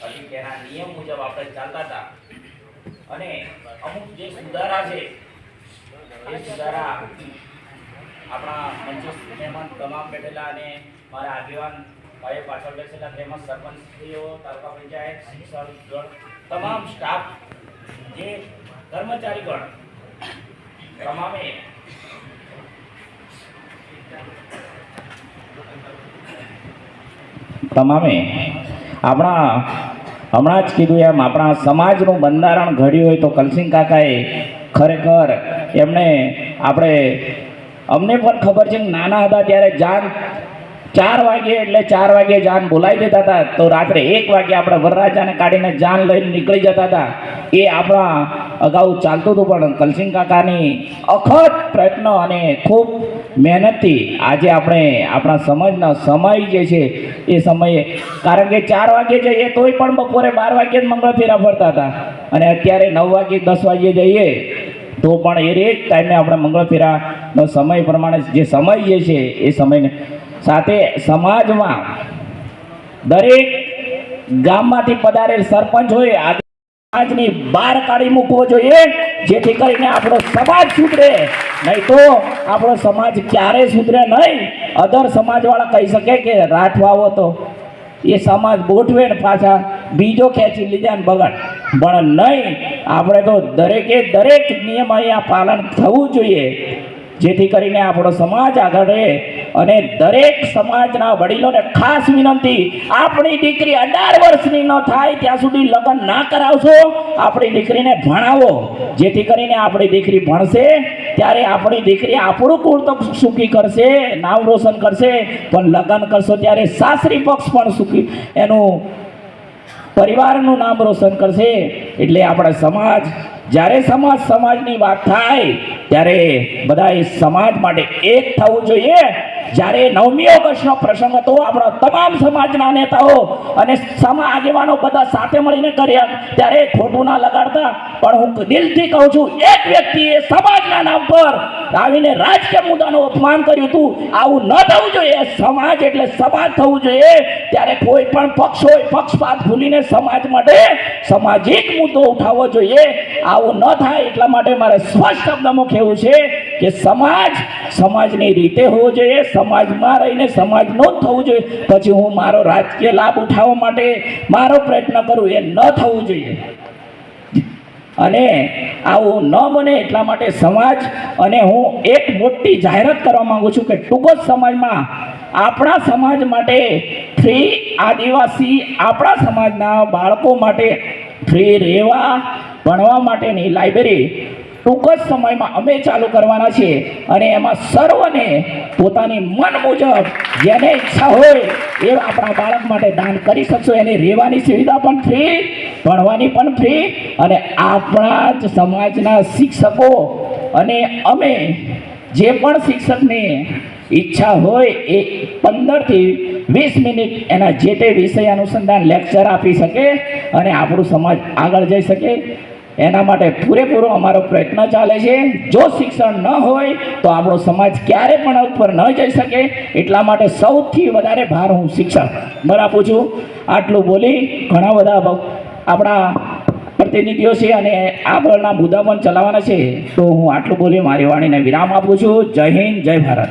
પછી તેના નિયમ મુજબ આપણે ચાલતા હતા. અને અમુક જે સુધારા છે, એ સુધારા આપણા મંચે મહેમાન તમામ બેઠેલા અને મારા આગેવાન ભાઈ પાછળ બેસેલા તેમજ સરપંચશ્રીઓ તાલુકા પંચાયત, શિક્ષણ તમામ સ્ટાફ જે કર્મચારીગણ તમામે તમામે આપણા હમણાં જ કીધું એમ, આપણા સમાજનું બંધારણ ઘડ્યું હોય તો કલસિંહ કાકાએ ખરેખર એમણે આપણે, અમને પણ ખબર છે નાના હતા ત્યારે જાન ચાર વાગે એટલે ચાર વાગે જાન બોલાવી દેતા હતા. તો રાત્રે એક વાગે આપણે વરરાજાને કાઢીને જાન લઈને નીકળી જતા હતા. એ આપણા અગાઉ ચાલતું હતું પણ કલસિંહ કાકાની અખત પ્રયત્ન અને ખૂબ મહેનતથી આજે આપણે આપણા સમાજના સમય જે છે એ સમયે, કારણ કે ચાર વાગે જઈએ તોય પણ બપોરે બાર વાગે જ મંગળ ફેરા ફરતા હતા. અને અત્યારે નવ વાગે, દસ વાગે જઈએ તો પણ એ જ ટાઈમે આપણે મંગળ ફેરાનો સમય પ્રમાણે જે સમય જે છે એ સમયને સાથે સમાજમાં દરેક ગામમાંથી પધારેલ સરપંચ હોય આ સમાજની બહાર કાઢી મૂકવો જોઈએ, જેથી કરીને આપણો સમાજ સુધરે. નહીં તો આપણો સમાજ ક્યારે સુધરે નહીં? અધર સમાજવાળા કહી શકે કે રાઠવાવો તો. એ સમાજ ગોઠવે ને પાછા બીજો ખેંચી લીધા ને બગડ. પણ નહીં, આપણે તો દરેકે દરેક નિયમ અહીંયા પાલન થવું જોઈએ. જેથી કરીને આપણો સમાજ આગળ રહે અને દરેક સમાજના વડીલોને ખાસ વિનંતી, આપણી દીકરી અઢાર વર્ષની ન થાય, ત્યાં સુધી લગ્ન ના કરાવશો? આપણી દીકરીને ભણાવો. જેથી કરીને આપણી દીકરી ભણશે, ત્યારે આપણી દીકરી આપણું કુળ સુખી કરશે, નામ રોશન કરશે, પણ લગ્ન કરશો ત્યારે સાસરી પક્ષ પણ સુખી, એનું પરિવારનું નામ રોશન કરશે. એટલે આપણા સમાજ જ્યારે સમાજ સમાજની વાત થાય, ત્યારે બધા સમાજ માટે એક થવું જોઈએ. જ્યારે નવમી ઓગસ્ટનો પ્રસંગ હતો, આપણા તમામ સમાજના નેતાઓ અને સમા, આગેવાનો બધા સાથે મળીને કર્યા. ત્યારે ખોટું ના લગાડતા, પણ હું દિલથી કહું છું, એક વ્યક્તિએ સમાજના નામ પર આવીને રાજકીય મુદ્દાનું અપમાન કર્યું હતું. આવું ન થવું જોઈએ. સમાજ એટલે સમાજ થવું જોઈએ. ત્યારે કોઈ પણ પક્ષ હોય, પક્ષપાત ભૂલીને સમાજ માટે સામાજિક મુદ્દો ઉઠાવવો જોઈએ. આવું ન થાય એટલા માટે મારે સ્પષ્ટ શબ્દમાં કહેવું છે કે સમાજ સમાજની રીતે હોવો જોઈએ. સમાજમાં રહીને સમાજનો જ થવું જોઈએ. પછી હું મારો રાજકીય લાભ ઉઠાવવા માટે મારો પ્રયત્ન કરું એ ન થવું જોઈએ. અને આવું ન બને એટલા માટે સમાજ અને હું એક મોટી જાહેરાત કરવા માગું છું કે ટૂંક જ સમાજમાં આપણા સમાજ માટે ફ્રી આદિવાસી આપણા સમાજના બાળકો માટે ફ્રી રહેવા, ભણવા માટેની લાઇબ્રેરી ટૂંક જ સમયમાં અમે ચાલુ કરવાના છીએ અને એમાં સર્વને પોતાની મન મુજબ જેને ઈચ્છા હોય એ આપણા બાળક માટે દાન કરી શકશો. એની રહેવાની સુવિધા પણ ફ્રી ભણવાની પણ ફ્રી અને આપણા જ સમાજના શિક્ષકો અને અમે જે પણ શિક્ષકની ઈચ્છા હોય એ પંદરથી વીસ મિનિટ એના જે તે વિષય અનુસંધાન લેક્ચર આપી શકે અને આપણું સમાજ આગળ જઈ શકે. એના માટે પૂરેપૂરો અમારો પ્રયત્ન ચાલે છે. જો શિક્ષણ ન હોય, તો આપણો સમાજ ક્યારે પણ ઉપર ન જઈ શકે. એટલા માટે સૌથી વધારે ભાર હું શિક્ષણ. પર છું આટલું બોલી ઘણા બધા આપણા પ્રતિનિધિઓ છે અને આગળના મુદ્દા પણ ચલાવવાના છે. તો હું આટલું બોલી મારી વાણીને વિરામ આપું છું. જય હિન્દ, જય ભારત.